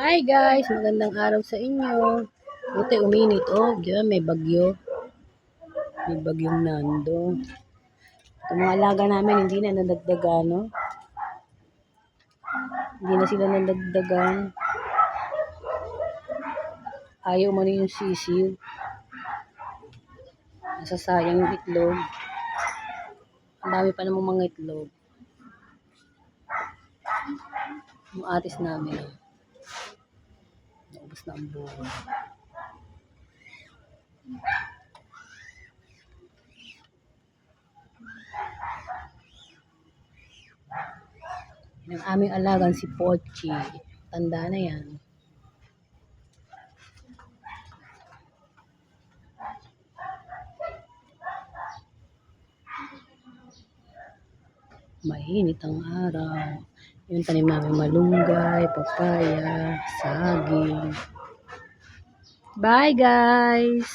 Hi guys, magandang araw sa inyo. Buti uminit oh, di ba may bagyo. May bagyong nando. Itong mga alaga namin hindi na nadagdagan, no? Hindi na sila nadagdagan. Ayaw mo yung sisiw. Nasasayang yung itlog. Ang dami pa namang mga itlog. Yung atis namin. oh. Naubos na ang buwan. Yung aming alagang si Pochi. Tanda na yan. Mainit ang araw. Yung tanim namin malunggay, papaya, saging. Bye guys!